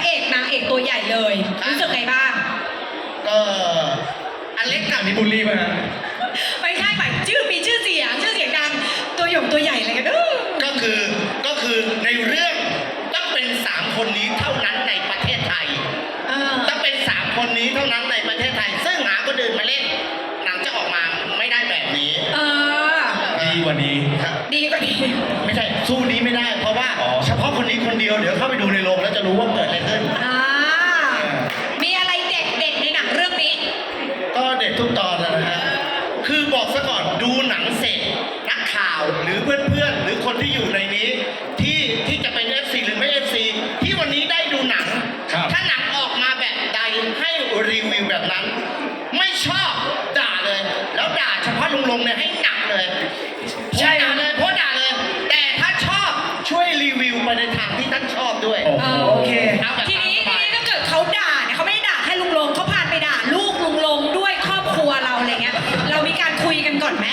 ระเอกนางเอกตัวใหญ่เลยรู้สึกไงบ้างก็อเล็กกับมีบูลลี่ป่ะฮะไม่ใช่หมายชื่อมีชื่อเสียงชื่อเสียงดังตัวหยงตัวใหญ่อะไรกันเด้อก็คือก็คือในเรื่องต้องเป็นสามคนนี้เท่านั้นในประเทศไทยเออต้องเป็นสามคนนี้เท่านั้นในประเทศไทย ซึ่งหาคนอื่นมาเล่นหนังจะออกมาไม่ได้แบบนี้ เออ ดีกว่านี้ดีกว่านี้ไม่ใช่สู้นี้ไม่ได้ เพราะว่าอ๋อเฉพาะคนนี้คนเดียวเดี๋ยวเข้าไปดูในโรงแล้วจะรู้ว่าเกิดอะไรขึ้น อ่ามีอะไรเด็ดเด็ดๆในหนังเรื่องนี้ ก็เด็ดทุกตอนนะฮะ คือบอกซะก่อนดูหนังเสร็จนักข่าวหรือเพื่อนๆ หรือคนที่อยู่ในนี้ ที่ที่จะเป็น FC หรือไม่ FC ที่วันนี้ได้ดูหนัง ครับ ถ้าหนังออกมาแบบใดให้รีวิวแบบนั้น ไม่ชอบด่าเลย แล้วด่าเฉพาะลุงลงเนี่ยให้หนักเลย ใช่ด่าเลยโพสต์ด่าเลย แต่ถ้าชอบช่วยรีวิวไปในทางที่ท่านชอบด้วยโอ้โหโอเค เอาแบบทีนี้ตามสบายทีนี้ถ้าเกิดเขาด่าเนี่ยเขาไม่ได้ด่าแค่ลุงลงเขาพานไปด่าลูกลุงลงด้วยครอบครัวเราอะไรเงี้ย เรามีการคุยกันก่อนไหม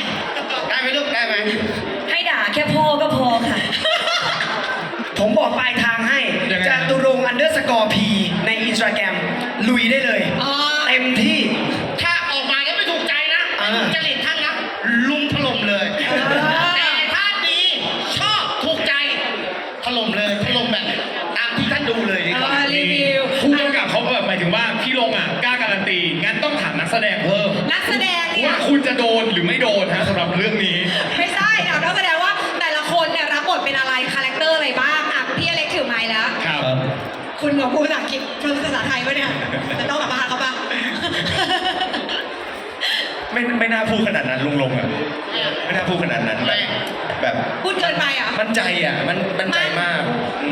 ได้ไหมลูกได้ไหม ให้ด่าแค่พ่อก็พอค่ะ ผมบอกปลายทางให้ยังไงจตุรงอันเดอร์สกอร์พีในอินสตาแกรมลุยได้เลย อ๋อ เต็มที่ ล่มเลยถล่มแบบตามที่ท่านดูเลยดีกว่าเออรีวิว ผู้กำกับเขาแบบหมายถึงว่าพี่ลงอะกล้าการันตี งั้นต้องถามนักแสดงเพิ่มนักแสดงเนี่ย ว่าคุณจะโดนหรือไม่โดนฮะสำหรับเรื่องนี้ ไม่ใช่เดี๋ยวนักแสดงว่าแต่ละคนเนี่ยรับบทเป็นอะไรคาแรคเตอร์อะไรบ้างอะพี่อเล็กถือไม้แล้ว ครับ คุณหมอพูดภาษาอังกฤษพูดภาษาไทยปะเนี่ยจะต้องสัมภาษณ์เขาปะไม่ไม่น่าพูดขนาดนั้นลุงลงอะ ไม่น่าพูดขนาดนั้นแบบแบบพูดเกินไปอะมั่นใจอะ มันมั่นใจมาก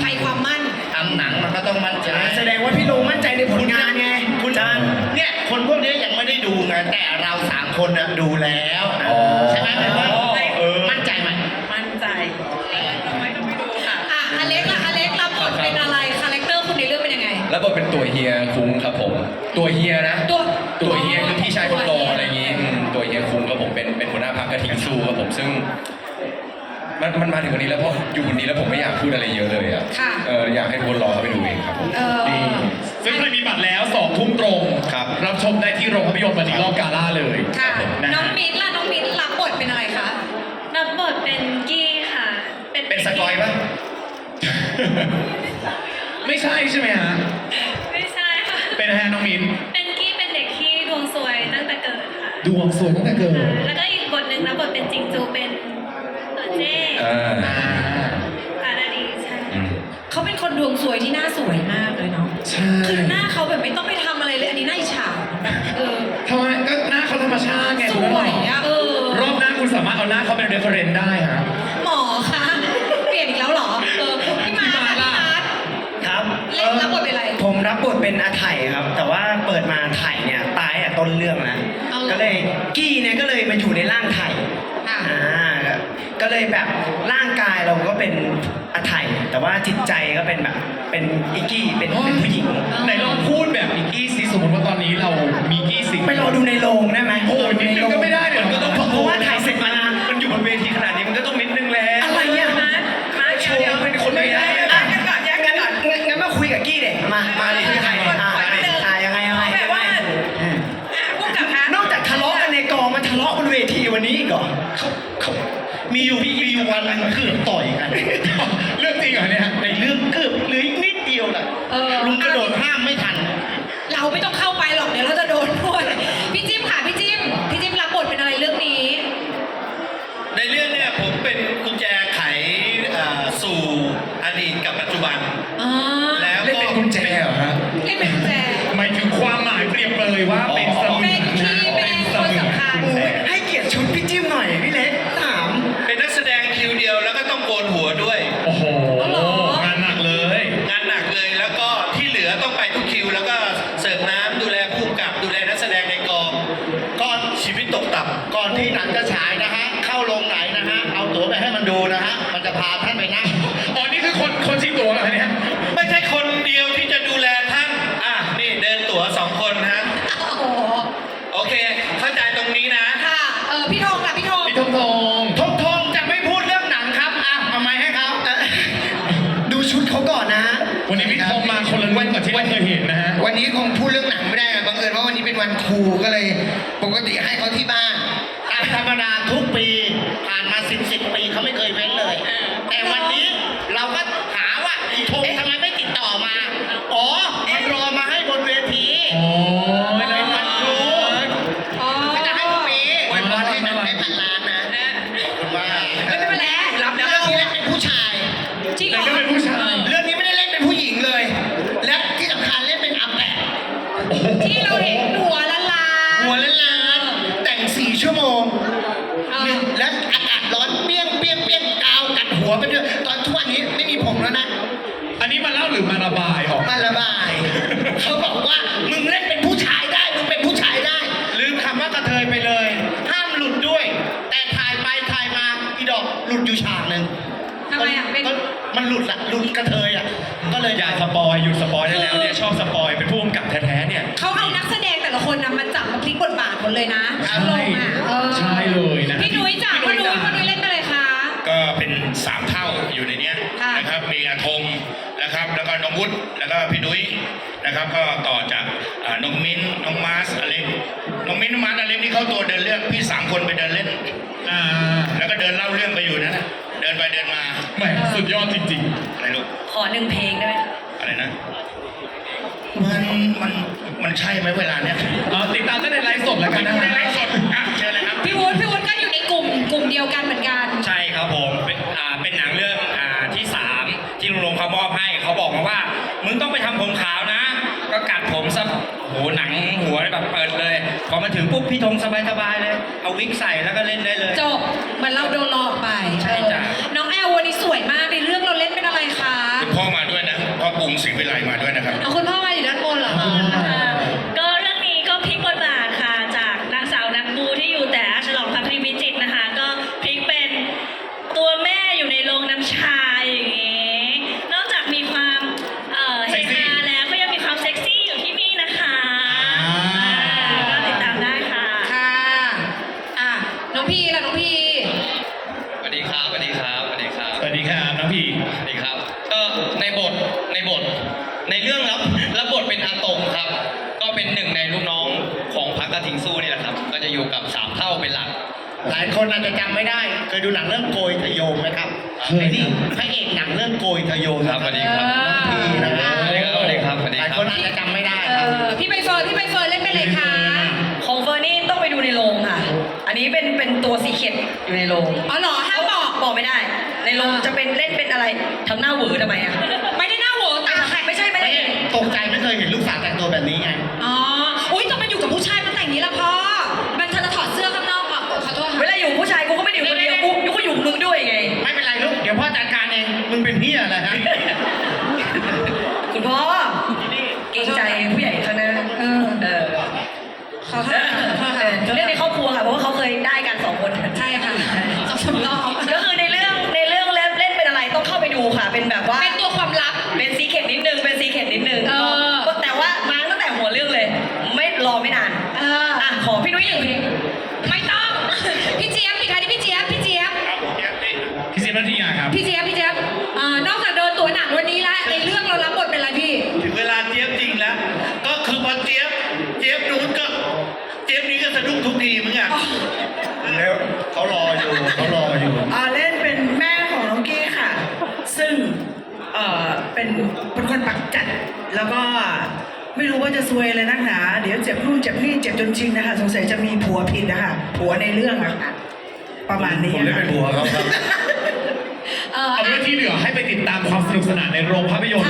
ไทยความมั่นทำหนังมันก็ต้องมั่นใจ แสดงว่าพี่ลงมั่นใจในผลงานไง คุณจานเนี่ยคนพวกนี้ยังไม่ได้ดูไงแต่เราสามคนน่ะดูแล้วอ๋อใช่ไหมเป็นว่าเออมั่นใจไหมมั่นใจทำไมต้องไม่ดูค่ะอะอเล็กล่ะอเล็กรับบทเป็นอะไรคาแรคเตอร์คุณในเรื่องเป็นยังไงแล้วบทเป็นตัวเฮียคุ้งครับผม ตัวเฮียนะตัว มันมันมาถึงวันนี้แล้วเพราะอยู่วันนี้แล้วผมไม่อยากพูดอะไรเยอะเลยอะค่ะ เอออยากให้ทุกคนรอเข้าไปดูเองครับผม เออดีซึ่งใครมีบัตรแล้วสองทุ่มตรงครับรับชมได้ที่โรงภาพยนตร์วันนี้รอบกาล่าเลยค่ะ นะน้องฮะ มิ้นท์ล่ะ น้องมิ้นท์รับบทเป็นอะไรคะ รับบทเป็นกี้ค่ะ เป็นสกอยปะ ไม่ใช่ใช่ไหมฮะ ไม่ใช่ค่ะ เป็นแฮน้องมินเป็นกี้เป็นเด็กที่ดวงสวยตั้งแต่เกิดค่ะ ดวงสวยตั้งแต่เกิด แล้วก็อีก วงสวยที่หน้าสวยมากเลยเนาะใช่คือหน้าเขาแบบไม่ต้องไปทำอะไรเลยอันนี้หน้าอิจฉาแบบเออทำไมก็หน้าเขาธรรมชาติไงสคุณวยอะเออรอบหน้าคุณสามารถเอาหน้าเขาเป็น reference ได้ฮะหมอคะ ก็เลยแบบร่างกายเราก็เป็นอาไถ่แต่ว่าจิตใจก็เป็นแบบเป็นอิกกี้เป็นเป็นผู้หญิงไหนลองพูดแบบมิกกี้สิสมมติว่าตอนนี้เรามีกี้สิงไปรอดูในโรงได้ไหมโอ้โหนิดนึงก็ไม่ได้เดี๋ยวก็ต้องเพราะว่าถ่ายเสร็จมามันอยู่บนเวทีขนาดนี้มันก็ต้องนิดนึงแล้วอะไรเนี่ยมาร์คมาร์คโชเดี๋ยวว์เดี๋ยวเป็นคนไม่ได้แยกอะกันก่อนแยกกันก่อนงั้นงั้นมาคุยกับกี้เด็มามาดิคุยกับใครอะอะยังไงยังไงแบบว่าอืมอะผู้กำกับคะนอกจากทะเลาะกันในกองมันทะเลาะบนเวทีวันนี้อีกเหรอเขาเขา มีอยู่มีอยู่วันหนึงเกือบต่อยกัน เรื่องจริงเหรอเนี่ยในเรื่องเกือบเหลืออีกนิดเดียวน่ะเออ ลุงกระโดดห้ามไม่ทัน เราไม่ต้องเข้าไปหรอกเดี๋ยวเรา วันนี้พี่คมมาคนละเรื่องกับที่เราเคยเห็นนะฮะ วันนี้คงพูดเรื่องหนังไม่ได้อะบังเอิญว่าวันนี้เป็นวันครูก็เลย ปกติให้เขาที่บ้าน หรือมาระบายออกมาระบาย เขาบอกว่ามึงเล่นเป็นผู้ชายได้มึงเป็นผู้ชายได้ ลืมคำว่ากระเทยไปเลย ห้ามหลุดด้วย แต่ถ่ายไปถ่ายมาอีดอกหลุดอยู่ฉากหนึ่งทำไมอะเป็น ก็มันหลุดละหลุดกระเทยอะก็เลยอย่าสปอยหยุดสปอยได้แล้วเนี่ยชอบสปอยเป็นผู้กำกับแท้ๆเนี่ย เขาเอานักแสดงแต่ละคนนะมาจับมาพลิกบทบาทหมดเลยนะใช่ลงอะเออใช่เลยนะ พี่นุ้ยจ้ะพี่นุ้ยพี่นุ้ยเล่นเป็นอะไรคะ ก็เป็นสามเท่าอยู่ในเนี้ยค่ะ นะครับ มีอาทง นะครับ แล้วก็น้องวุฒิแล้วก็พี่นุ้ยนะครับ ก็ต่อจากอ่าน้องมิ้นน้องมาร์สอเล็กน้องมิ้นน้องมาร์สอเล็กนี่เขาตัวเดินเรื่องพี่สามคนไปเดินเล่นอ่าแล้วก็เดินเล่าเรื่องไปอยู่นะเดินไปเดินมาแหมสุดยอดจริงอะไรลูกขอหนึ่งเพลงได้ไหมอะไรนะมันมันมันใช่ไหมเวลาเนี้ยๆเอาติดตามได้ในไลฟ์สดแล้วกันนะในฮะไลฟ์สดอะเชิญเลยครับพี่วุฒิพี่วุฒิก็อยู่ในกลุ่มกลุ่มเดียวกันเหมือนกัน ใช่ครับผมเป็นอ่าเป็นหนังเรื่องอ่าที่สาม ที่ลุงลงเขามอบให้เขาบอกมาว่า มึงต้องไปทำผมขาวนะ ก็กัดผมซะโหหนังหัวแบบเปิดเลย พอมาถึงปุ๊บพี่ธงสบายๆเลย เอาวิกใส่แล้วก็เล่นได้เลย จบเหมือนเราโดนหลอกไปใช่จ้ะเออน้องแอลวันนี้สวยมากในเรื่องเราเล่นเป็นอะไร ทิงสู้นี่แหละครับ ก็จะอยู่กับสามเท่าเป็นหลัก หลายคนอาจจะจำไม่ได้ เคยดูหนังเรื่องโกยทะโยมไหมครับเคยครับไอ้นี่พระเอกหนังเรื่องโกยทะโยมครับสวัสดีครับน้องพีนะครับสวัสดีครับสวัสดีครับสวัสดีหลายคครับนอาจจะจำไม่ได้เอครับอพี่ใบเฟิร์นพี่ใบเฟิร์นเล่นเป็นอะไรคะของเฟอร์นี่ต้องไปดูในโรงค่ะ อันนี้เป็นเป็นตัวซีเคร็ตอยู่ในโรงอ๋อเหรอห้ามบอกบอกไม่ได้ ในโรงจะเป็นเล่นเป็นอะไรทำหน้าเหวอทำไมอะ สะดุ้งทุกทีเหมือนกันแล้วเขารออยู่เขารออยู่อ่าเล่นเป็นแม่ของน้องกี้ค่ะ ซึ่งเอ่อเป็นเป็นคนปักจัด แล้วก็ไม่รู้ว่าจะซวยอะไรนักหนา เดี๋ยวเจ็บนู่นเจ็บนี่เจ็บจนชินนะคะ สงสัยจะมีผัวผิดนะคะผัวในเรื่องอะค่ะประมาณนี้ผมเล่นเป็นผัวเขาครับเออเอาเป็นว่าที่เหลือให้ไปติดตามความสนุกสนานในโรงภาพยนตร์